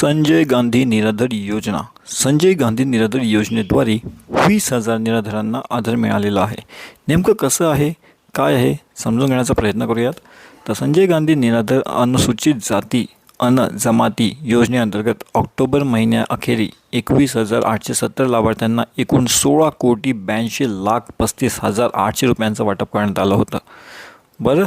संजय गांधी निराधार योजना. संजय गांधी निराधार योजनेद्वारे वीस हजार निराधारांना आधार मिळालेला आहे. नेमकं कसं आहे? काय आहे? समजून घेण्याचा प्रयत्न करूयात. तर संजय गांधी निराधार अनुसूचित जाती अन जमाती योजनेअंतर्गत ऑक्टोबर महिन्याअखेरी एकवीस हजार आठशे सत्तर लाभार्थ्यांना एकूण सोळा कोटी ब्याऐंशी लाख पस्तीस हजार आठशे रुपयांचं वाटप करण्यात आलं होतं. बरं?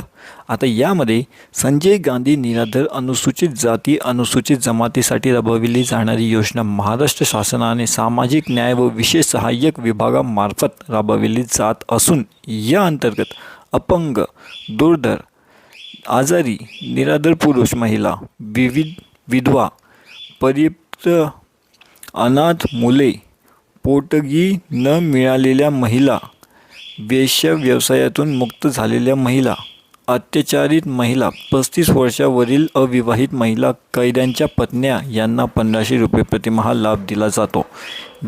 आता यामध्ये संजय गांधी निराधार अनुसूचित जाती अनुसूचित जमातीसाठी राबविली जाणारी योजना महाराष्ट्र शासनाने सामाजिक न्याय व विशेष सहाय्यक विभागामार्फत राबविली जात असून या अंतर्गत अपंग दुर्धर आजारी निराधार पुरुष महिला विविध विधवा परिप्त अनाथ मुले पोटगी न मिळालेल्या महिला वेश्या व्यवसायातून मुक्त झालेल्या महिला अत्याचारित महिला पस्तीस वर्षावरील अविवाहित महिला कैद्यांच्या पत्न्या यांना पंधराशे रुपये प्रतिमाहा लाभ दिला जातो.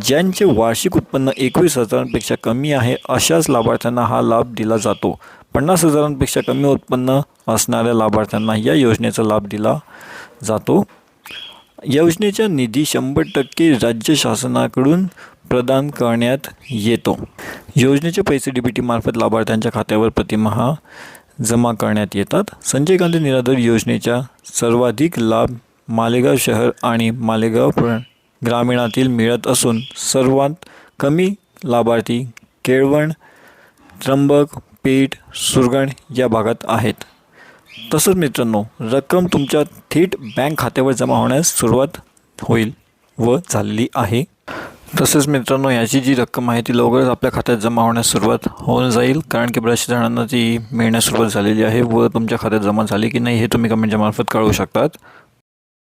ज्यांचे वार्षिक उत्पन्न एकवीस हजारांपेक्षा कमी आहे अशाच लाभार्थ्यांना हा लाभ दिला जातो. पन्नास हजारांपेक्षा कमी उत्पन्न असणाऱ्या लाभार्थ्यांना या योजनेचा लाभ दिला जातो. योजनेचा निधी शंभर टक्के राज्य शासनाकडून प्रदान करण्यात येतो. योजनेचे पैसे डी बी टीमार्फत लाभार्थ्यांच्या खात्यावर प्रतिमहा जमा करण्यात येतात. संजय गांधी निराधार योजनेचा सर्वाधिक लाभ मालेगाव शहर आणि मालेगाव ग्रामीणातील मिळत असून सर्वात कमी लाभार्थी केळवण त्र्यंबक पेठ सुरगण या भागात आहेत. तसंच मित्रांनो रक्कम तुमच्या थेट बँक खात्यावर जमा होण्यास सुरुवात होईल व झालेली आहे. तसेच मित्रांनो याची जी रक्कम आहे ती लवकरच आपल्या खात्यात जमा होण्यास सुरुवात होऊन जाईल. कारण की बऱ्याचशा जणांना ती मिळण्यास सुरुवात झालेली आहे व तुमच्या खात्यात जमा झाली की नाही हे तुम्ही कमेंटच्या मार्फत कळवू शकतात.